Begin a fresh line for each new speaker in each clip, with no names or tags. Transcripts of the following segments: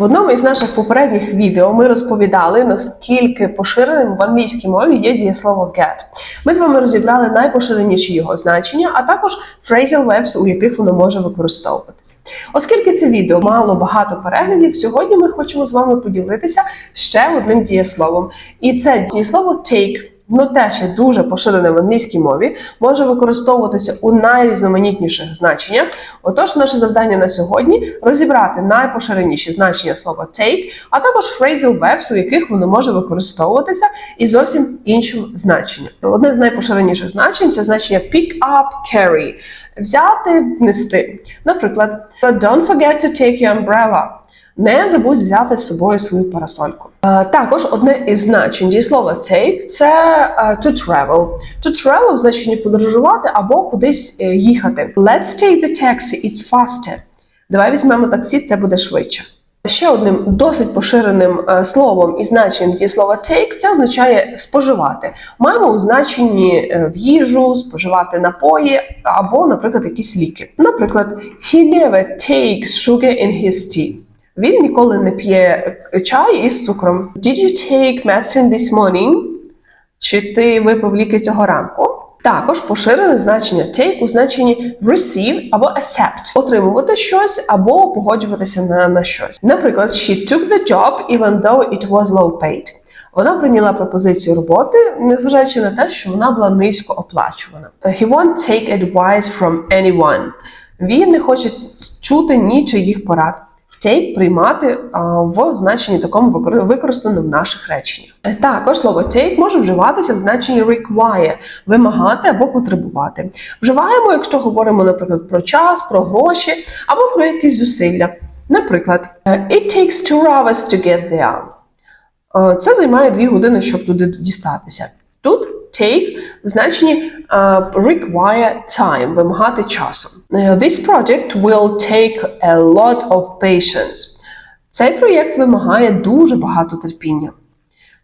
В одному із наших попередніх відео ми розповідали, наскільки поширеним в англійській мові є дієслово get. Ми з вами розібрали найпоширеніші його значення, а також phrasal verbs, у яких воно може використовуватися. Оскільки це відео мало багато переглядів, сьогодні ми хочемо з вами поділитися ще одним дієсловом. І це дієслово take. Воно теж є дуже поширене в англійській мові, може використовуватися у найрізноманітніших значеннях. Отож, наше завдання на сьогодні розібрати найпоширеніші значення слова take, а також phrasal verbs, у яких воно може використовуватися і зовсім іншим значенням. Одне з найпоширеніших значень це значення pick up, carry взяти, нести. Наприклад, don't forget to take your umbrella. Не забудь взяти з собою свою парасольку. Е, Також одне із значень дієслова take – це е, to travel. To travel в значенні подорожувати або кудись е, їхати. Let's take the taxi, it's faster. Давай візьмемо таксі, це буде швидше. Ще одним досить поширеним словом і значенням дієслова take це означає споживати. Маємо у значенні в їжу, споживати напої або, наприклад, якісь ліки. Наприклад, he never takes sugar in his tea. Він ніколи не п'є чай із цукром. Did you take medicine this morning? Чи ти випив ліки цього ранку? Також поширене значення take у значенні receive або accept – отримувати щось або погоджуватися на, на щось. Наприклад, she took the job even though it was low paid. Вона прийняла пропозицію роботи, незважаючи на те, що вона була низько оплачувана. He won't take advice from anyone. Він не хоче чути нічиїх порад. Take – приймати в значенні такому викор- використано в наших реченнях. Також слово take може вживатися в значенні require – вимагати або потребувати. Вживаємо, якщо говоримо, наприклад, про час, про гроші або про якісь зусилля. Наприклад, it takes two hours to get there. Е, Це займає дві години, щоб туди дістатися. Тут take в значенні е, require time, вимагати часу. Е, This project will take a lot of patience. Цей проєкт вимагає дуже багато терпіння.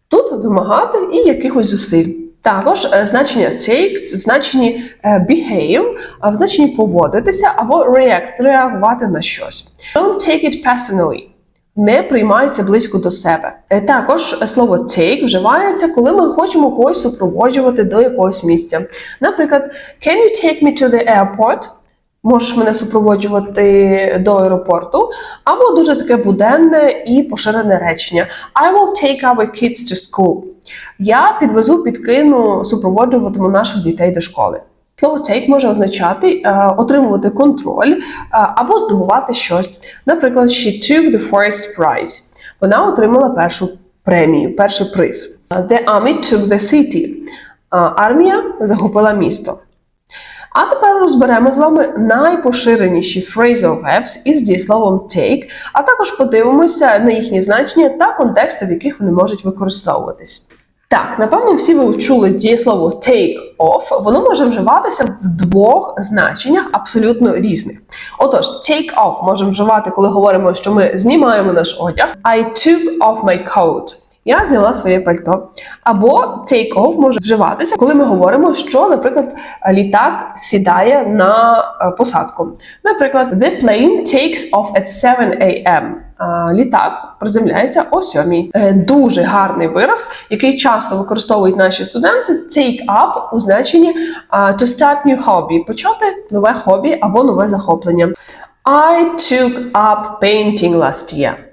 Тут вимагати і якихось зусиль. Також е, значення take в значенні behave, а в значенні поводитися або react реагувати на щось. Don't take it personally. Не приймається близько до себе. Е, Також слово take вживається, коли ми хочемо когось супроводжувати до якогось місця. Наприклад, can you take me to the airport? Можеш мене супроводжувати до аеропорту, або дуже таке буденне і поширене речення. I will take our kids to school. Я підвезу, підкину, супроводжуватиму наших дітей до школи. Слово take може означати е, отримувати контроль е, або здобувати щось. Наприклад, she took the first prize. Вона отримала першу премію, перший приз. The army took the city. Е, Армія захопила місто. А тепер розберемо з вами найпоширеніші phrasal verbs із дієсловом take, а також подивимося на їхні значення та контексти, в яких вони можуть використовуватись. Так, напевно, всі ви чули дієслово take off. Воно може вживатися в двох значеннях абсолютно різних. Отож, take off можемо вживати, коли говоримо, що ми знімаємо наш одяг. I took off my coat. Я зняла своє пальто. Або take off може вживатися, коли ми говоримо, що, наприклад, літак сідає на е, посадку. Наприклад, the plane takes off at 7 a.m. Літак приземляється о 7. Е, Дуже гарний вираз, який часто використовують наші студенти. Take up у значенні to start new hobby, почати нове хобі або нове захоплення. I took up painting last year.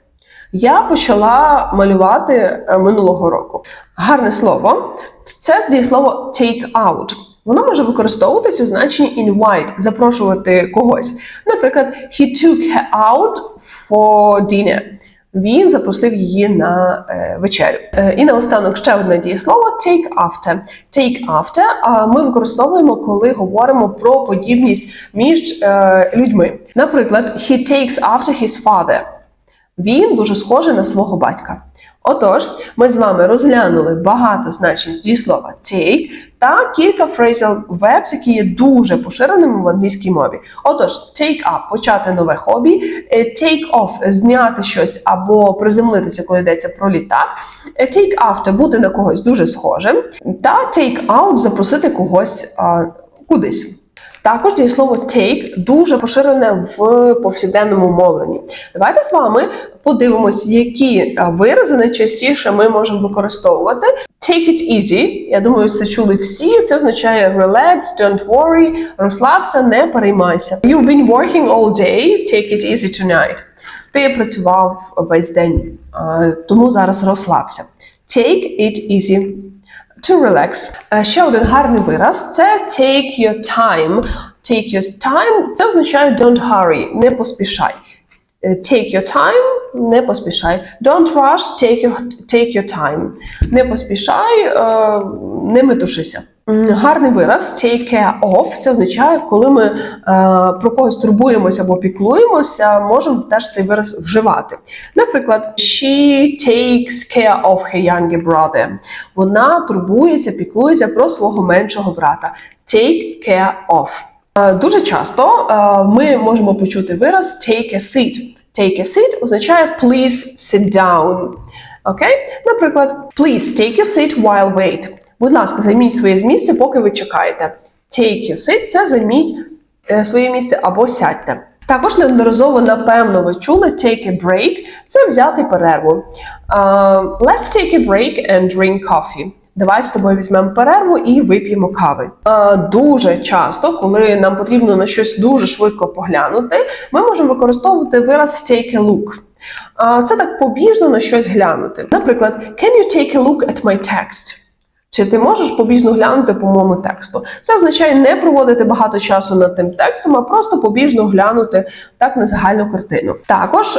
Я почала малювати е, минулого року. Гарне слово це дієслово take out. Воно може використовуватися у значенні invite, запрошувати когось. Наприклад, he took her out for dinner. Він запросив її на е, вечерю. Е, і наостанок ще одне дієслово take after. Take after а ми використовуємо, коли говоримо про подібність між е, людьми. Наприклад, he takes after his father. Він дуже схожий на свого батька. Отож, ми з вами розглянули багато значень з дієслова take та кілька phrasal verbs, які є дуже поширеними в англійській мові. Отож, take up – почати нове хобі, е, take off – зняти щось або приземлитися, коли йдеться про літак, е, take after – бути на когось дуже схожим, та take out – запросити когось а, кудись. Також дієслово take дуже поширене в повсякденному мовленні. Давайте з вами подивимось, які а, вирази найчастіше ми можемо використовувати. Take it easy. Я думаю, це чули всі. Це означає relax, don't worry, розслабся, не переймайся. You've been working all day, take it easy tonight. Ти працював весь день, тому зараз розслабся. Take it easy. To relax. Е, Ще один гарний вираз це take your time. Take your time це означає don't hurry, не поспішай. Е, Take your time, не поспішай. Don't rush, take your, take your time. Не поспішай, е, не метушися. Гарний вираз take care of це означає, коли ми е, про когось турбуємося або піклуємося, можемо теж цей вираз вживати. Наприклад, she takes care of her younger brother. Вона турбується, піклується про свого меншого брата. Take care of. Е, Дуже часто е, ми можемо почути вираз take a seat. Take a seat означає please sit down. Окей? Наприклад, please take your seat while wait. Будь ласка, займіть своє місце, поки ви чекаєте. Take your seat – це займіть е, своє місце або сядьте. Також неодноразово, напевно, ви чули take a break – це взяти перерву. Е, let's take a break and drink coffee. Давай з тобою візьмемо перерву і вип'ємо кави. Е, дуже часто, коли нам потрібно на щось дуже швидко поглянути, ми можемо використовувати вираз take a look. Е, це так побіжно на щось глянути. Наприклад, can you take a look at my text? Чи ти можеш побіжно глянути по моєму тексту? Це означає не проводити багато часу над тим текстом, а просто побіжно глянути так на загальну картину. Також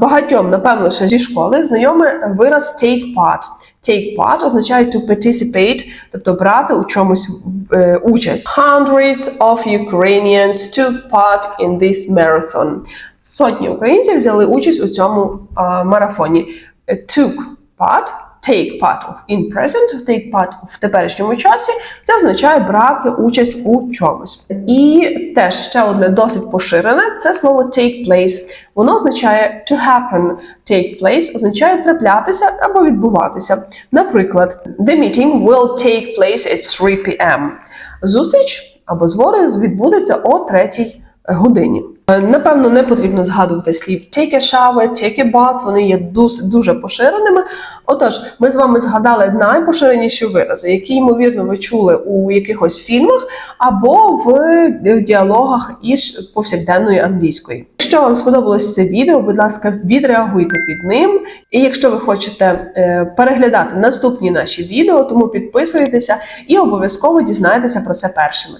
багатьом, напевно, ще зі школи знайомий вираз take part. Take part означає to participate, тобто брати у чомусь е, участь. Hundreds of Ukrainians took part in this marathon. Сотні українців взяли участь у цьому е, марафоні. Took part take part of in present, take part в теперішньому часі, це означає брати участь у чомусь. І теж ще одне досить поширене це слово take place. Воно означає to happen. Take place означає траплятися або відбуватися. Наприклад, the meeting will take place at 3 p.m. Зустріч або збори відбудеться о 3 годині. Е, Напевно, не потрібно згадувати слів take a shower, take a bath, вони є дуже поширеними. Отож, ми з вами згадали найпоширеніші вирази, які, ймовірно, ви чули у якихось фільмах або в діалогах із повсякденної англійської. Якщо вам сподобалось це відео, будь ласка, відреагуйте під ним. І якщо ви хочете е, переглядати наступні наші відео, тому підписуйтеся і обов'язково дізнайтеся про це першими.